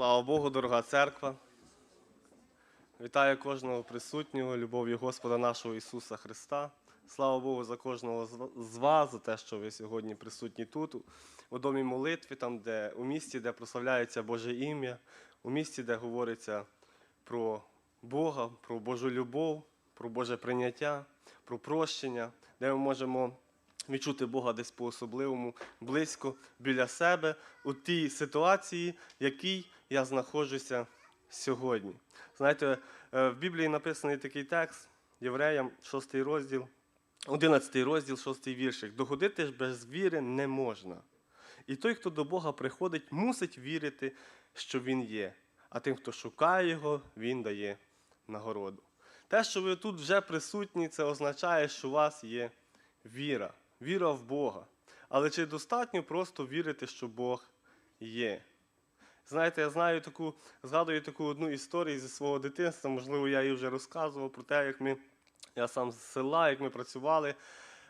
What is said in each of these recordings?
Слава Богу, дорога церква. Вітаю кожного присутнього, любов'ю Господа нашого Ісуса Христа. Слава Богу за кожного з- вас, за те, що ви сьогодні присутні тут, у домі молитви, там, де у місті, де прославляється Боже ім'я, у місті, де говориться про Бога, про Божу любов, про Боже прийняття, про прощення, де ми можемо відчути Бога десь по-особливому, близько біля себе у тій ситуації, якій я знаходжуся сьогодні. Знаєте, е, в Біблії написаний такий текст Євреям, 6 розділ, 11 розділ, 6 віршик. Догодити ж без віри не можна. І той, хто до Бога приходить, мусить вірити, що Він є. А тим, хто шукає Його, Він дає нагороду. Те, що ви тут вже присутні, це означає, що у вас є віра, віра в Бога. Але чи достатньо просто вірити, що Бог є? Знаєте, я знаю таку, згадую таку одну історію зі свого дитинства, можливо, я її вже розказував про те, як ми, я сам з села, як ми працювали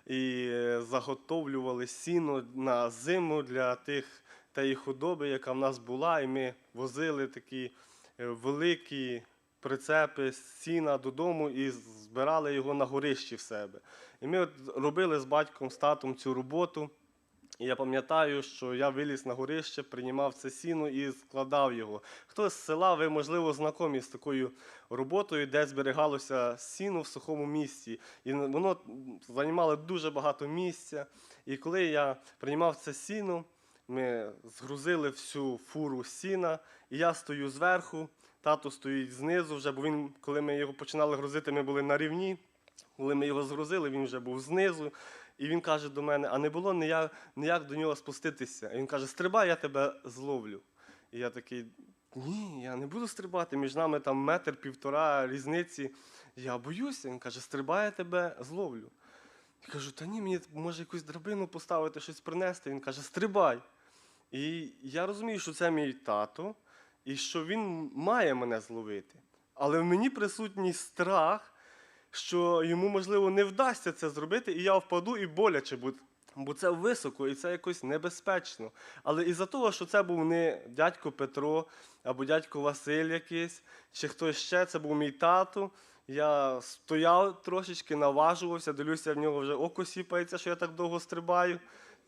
і е, заготовлювали сіно на зиму для тих тієї худоби, яка в нас була, і ми возили такі е, великі прицепи сіна додому і збирали його на горищі в себе. І ми от робили з батьком, з татом цю роботу. І я пам'ятаю, що я виліз на горище, приймав це сіно і складав його. Хтось з села, ви, можливо, знайомі з такою роботою, де зберігалося сіно в сухому місці. І воно займало дуже багато місця. І коли я приймав це сіно, ми згрузили всю фуру сіна, і я стою зверху, тато стоїть знизу вже, бо він, коли ми його починали грузити, ми були на рівні. Коли ми його згрузили, він вже був знизу. І він каже до мене: а не було ніяк, ніяк до нього спуститися. І він каже: Стрибай, я тебе зловлю. І я такий: ні, я не буду стрибати. Між нами там метр, півтора різниці. Я боюся. Він каже, стрибай, я тебе зловлю. Я кажу, та ні, мені може якусь драбину поставити, щось принести. Він каже, стрибай. І я розумію, що це мій тато, і що він має мене зловити. Але в мені присутній страх, що йому, можливо, не вдасться це зробити, і я впаду і боляче буде. Бо це високо і це якось небезпечно. Але із-за того, що це був не дядько Петро або дядько Василь якийсь, чи хтось ще, це був мій тато. Я стояв трошечки, наважувався, дивлюся, в нього вже око сіпається, що я так довго стрибаю.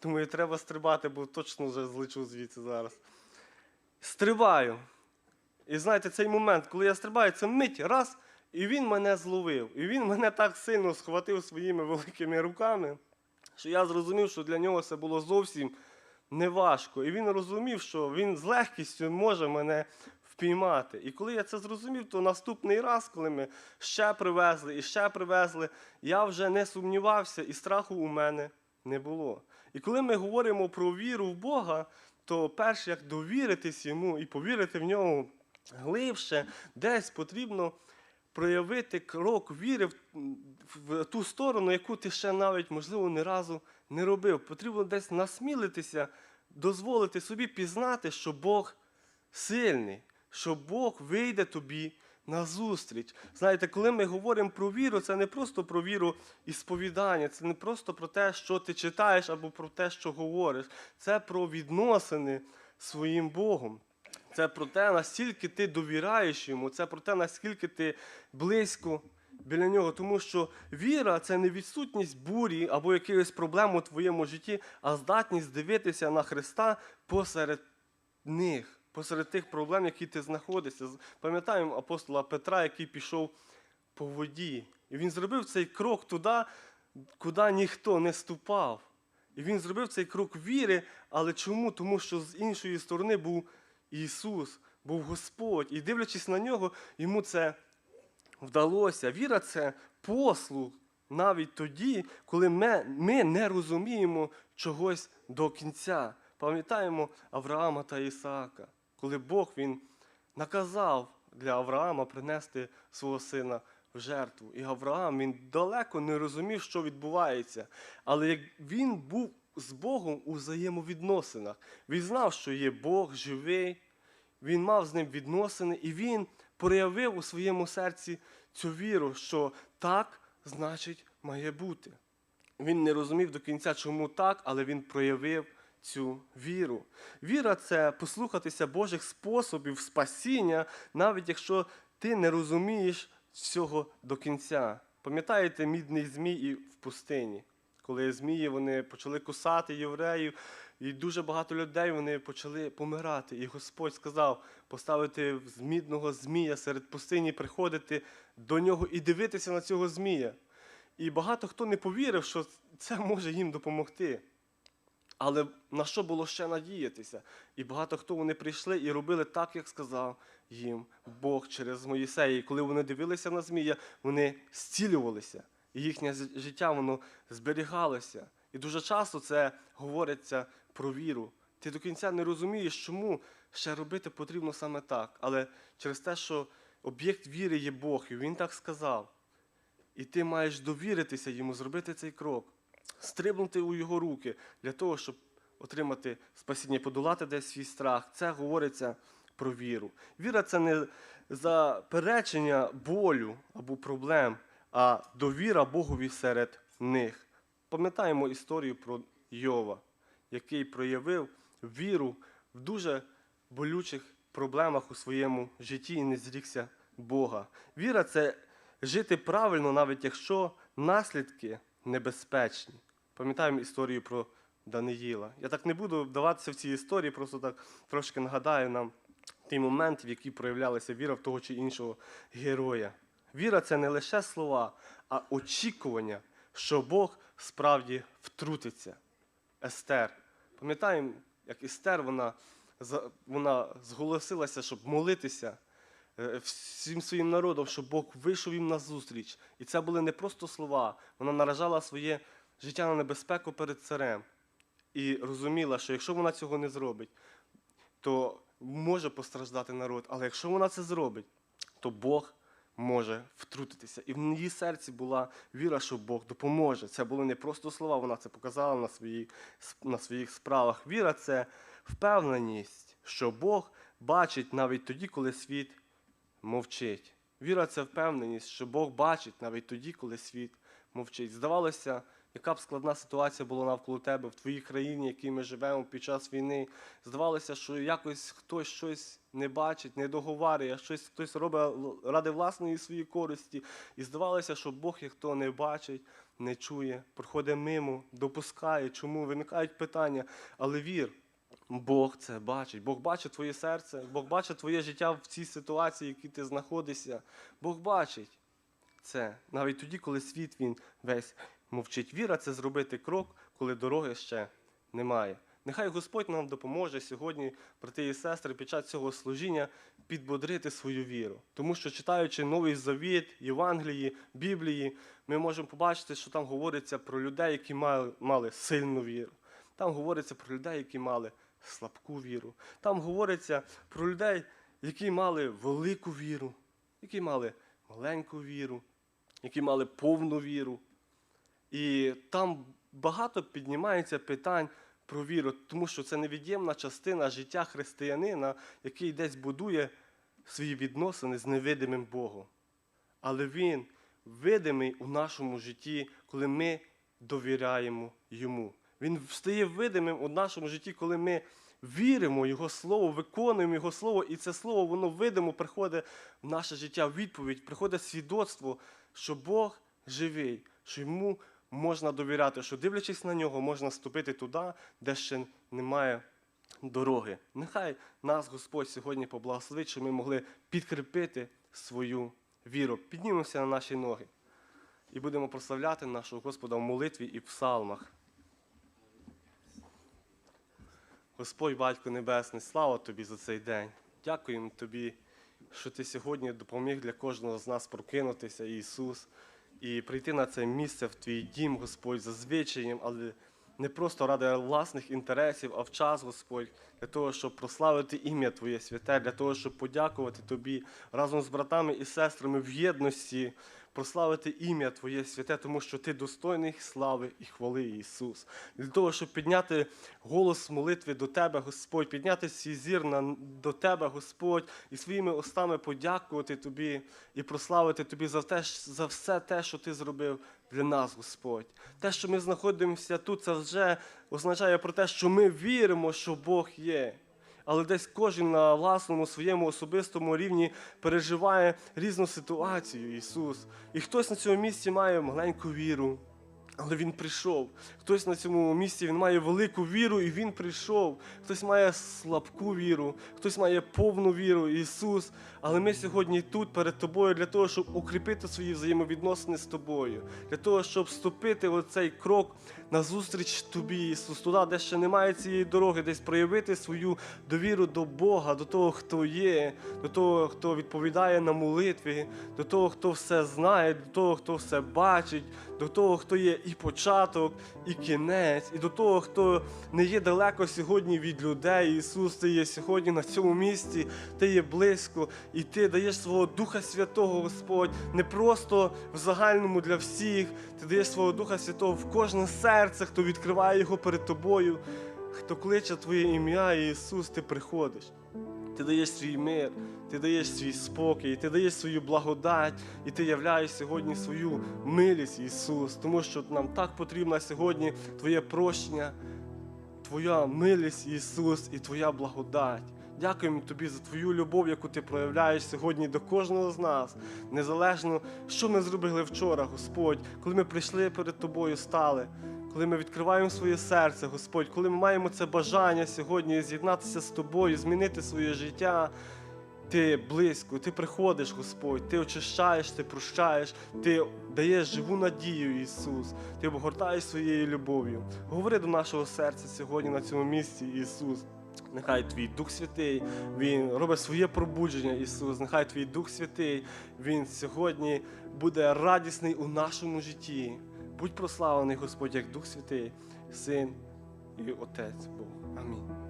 Думаю, треба стрибати, бо точно вже злечу звідси зараз. Стрибаю. І знаєте, цей момент, коли я стрибаю, це мить раз, і він мене зловив. І він мене так сильно схватив своїми великими руками, що я зрозумів, що для нього це було зовсім неважко. І він розумів, що він з легкістю може мене впіймати. І коли я це зрозумів, то наступний раз, коли ми ще привезли і ще привезли, я вже не сумнівався, і страху у мене не було. І коли ми говоримо про віру в Бога, то перш як довіритись йому і повірити в нього глибше, десь потрібно проявити крок віри в, ту сторону, яку ти ще навіть, можливо, ні разу не робив. Потрібно десь насмілитися, дозволити собі пізнати, що Бог сильний, що Бог вийде тобі на зустріч. Знаєте, коли ми говоримо про віру, це не просто про віру і сповідання, це не просто про те, що ти читаєш або про те, що говориш. Це про відносини своїм Богом. Це про те, наскільки ти довіряєш йому, це про те, наскільки ти близько біля нього. Тому що віра це не відсутність бурі або якихось проблем у твоєму житті, а здатність дивитися на Христа посеред них, посеред тих проблем, які ти знаходишся. Пам'ятаємо апостола Петра, який пішов по воді. І він зробив цей крок туди, куди ніхто не ступав. І він зробив цей крок віри, але чому? Тому що з іншої сторони був Ісус, був Господь. І дивлячись на нього, йому це вдалося. Віра це послуг навіть тоді, коли ми, ми не розуміємо чогось до кінця. Пам'ятаємо Авраама та Ісаака, коли Бог він наказав для Авраама принести свого сина в жертву. І Авраам він далеко не розумів, що відбувається. Але як він був з Богом у взаємовідносинах, він знав, що є Бог живий, він мав з ним відносини, і він проявив у своєму серці цю віру, що так, значить, має бути. Він не розумів до кінця, чому так, але він проявив цю віру. Віра це послухатися Божих способів спасіння, навіть якщо ти не розумієш всього до кінця. Пам'ятаєте мідний змій і в пустині, коли змії вони почали кусати євреїв, і дуже багато людей вони почали помирати. І Господь сказав поставити з мідного змія серед пустині, приходити до нього і дивитися на цього змія. І багато хто не повірив, що це може їм допомогти. Але на що було ще надіятися? І багато хто вони прийшли і робили так, як сказав їм Бог через Моїсея. І коли вони дивилися на змія, вони зцілювалися. І їхнє життя воно зберігалося. І дуже часто це говориться про віру. Ти до кінця не розумієш, чому ще робити потрібно саме так. Але через те, що об'єкт віри є Бог, і він так сказав. І ти маєш довіритися йому, зробити цей крок, стрибнути у його руки для того, щоб отримати спасіння, подолати десь свій страх. Це говориться про віру. Віра це не заперечення болю або проблем, а довіра Богові серед них. Пам'ятаємо історію про Йова, який проявив віру в дуже болючих проблемах у своєму житті і не зрікся Бога. Віра це жити правильно, навіть якщо наслідки небезпечні. Пам'ятаємо історію про Даниїла. Я так не буду вдаватися в ці історії, просто так трошки нагадаю нам той момент, в який проявлялася віра в того чи іншого героя. Віра це не лише слова, а очікування, що Бог справді втрутиться. Естер. Пам'ятаємо, як Естер вона, вона зголосилася, щоб молитися е, всім своїм народом, щоб Бог вийшов їм на зустріч. І це були не просто слова. Вона наражала своє життя на небезпеку перед царем. І розуміла, що якщо вона цього не зробить, то може постраждати народ. Але якщо вона це зробить, то Бог може втрутитися. І в її серці була віра, що Бог допоможе. Це були не просто слова, вона це показала на, своїх, на своїх справах. Віра це впевненість, що Бог бачить навіть тоді, коли світ мовчить. Віра це впевненість, що Бог бачить навіть тоді, коли світ мовчить. Здавалося, яка б складна ситуація була навколо тебе в твоїй країні, в якій ми живемо під час війни. Здавалося, що якось хтось щось не бачить, не договарює, щось хтось робить ради власної своєї користі. І здавалося, що Бог як то не бачить, не чує, проходить мимо, допускає, чому виникають питання. Але вір, Бог це бачить. Бог бачить твоє серце, Бог бачить твоє життя в цій ситуації, в якій ти знаходишся. Бог бачить це навіть тоді, коли світ він весь мовчить. Віра це зробити крок, коли дороги ще немає. Нехай Господь нам допоможе сьогодні, брати і сестри, під час цього служіння підбодрити свою віру. Тому що читаючи Новий Завіт, Євангелії, Біблії, ми можемо побачити, що там говориться про людей, які мали, мали сильну віру. Там говориться про людей, які мали слабку віру. Там говориться про людей, які мали велику віру, які мали маленьку віру, які мали повну віру. І там багато піднімається питань про віру, тому що це невід'ємна частина життя християнина, який десь будує свої відносини з невидимим Богом. Але Він видимий у нашому житті, коли ми довіряємо Йому. Він стає видимим у нашому житті, коли ми віримо Його Слово, виконуємо Його Слово, і це Слово, воно видимо приходить в наше життя, відповідь, приходить свідоцтво, що Бог живий, що йому можна довіряти, що дивлячись на нього, можна ступити туди, де ще немає дороги. Нехай нас Господь сьогодні поблагословить, щоб ми могли підкріпити свою віру. Піднімемося на наші ноги і будемо прославляти нашого Господа в молитві і в псалмах. Господь, Батько Небесний, слава Тобі за цей день. Дякуємо Тобі, що Ти сьогодні допоміг для кожного з нас прокинутися, Ісус, і прийти на це місце в Твій дім, Господь, за звичаєм, але не просто ради власних інтересів, а в час, Господь, для того, щоб прославити ім'я Твоє святе, для того, щоб подякувати Тобі разом з братами і сестрами в єдності, прославити ім'я Твоє святе, тому що Ти достойний слави і хвали, Ісус. Для того, щоб підняти голос молитви до Тебе, Господь, підняти свій зір на, до Тебе, Господь, і своїми устами подякувати Тобі і прославити Тобі за, те, за все те, що Ти зробив для нас, Господь. Те, що ми знаходимося тут, це вже означає про те, що ми віримо, що Бог є. Але десь кожен на власному своєму особистому рівні переживає різну ситуацію, Ісус. І хтось на цьому місці має маленьку віру, але Він прийшов. Хтось на цьому місці він має велику віру, і Він прийшов. Хтось має слабку віру, хтось має повну віру, Ісус. Але ми сьогодні тут перед тобою для того, щоб укріпити свої взаємовідносини з тобою, для того, щоб вступити в цей крок назустріч тобі, Ісус, туди, де ще немає цієї дороги, десь проявити свою довіру до Бога, до того, хто є, до того, хто відповідає на молитві, до того, хто все знає, до того, хто все бачить, до того, хто є і початок, і кінець, і до того, хто не є далеко сьогодні від людей. Ісус, ти є сьогодні на цьому місці, ти є близько, і ти даєш свого Духа Святого, Господь, не просто в загальному для всіх, ти даєш свого Духа Святого в кожне серце, хто відкриває його перед тобою, хто кличе Твоє ім'я, і Ісус, ти приходиш. Ти даєш свій мир, ти даєш свій спокій, ти даєш свою благодать, і ти являєш сьогодні свою милість, Ісус, тому що нам так потрібно сьогодні Твоє прощення, Твоя милість, Ісус, і Твоя благодать. Дякуємо Тобі за Твою любов, яку ти проявляєш сьогодні до кожного з нас, незалежно, що ми зробили вчора, Господь, коли ми прийшли перед Тобою, стали, коли ми відкриваємо своє серце, Господь, коли ми маємо це бажання сьогодні з'єднатися з Тобою, змінити своє життя. Ти близько, ти приходиш, Господь, ти очищаєш, ти прощаєш, ти даєш живу надію, Ісус. Ти обгортаєш своєю любов'ю. Говори до нашого серця сьогодні на цьому місці, Ісус. Нехай твій Дух Святий, Він робить своє пробудження, Ісус. Нехай твій Дух Святий, Він сьогодні буде радісний у нашому житті. Будь прославлений, Господь, як Дух Святий, Син і Отець Бог. Амінь.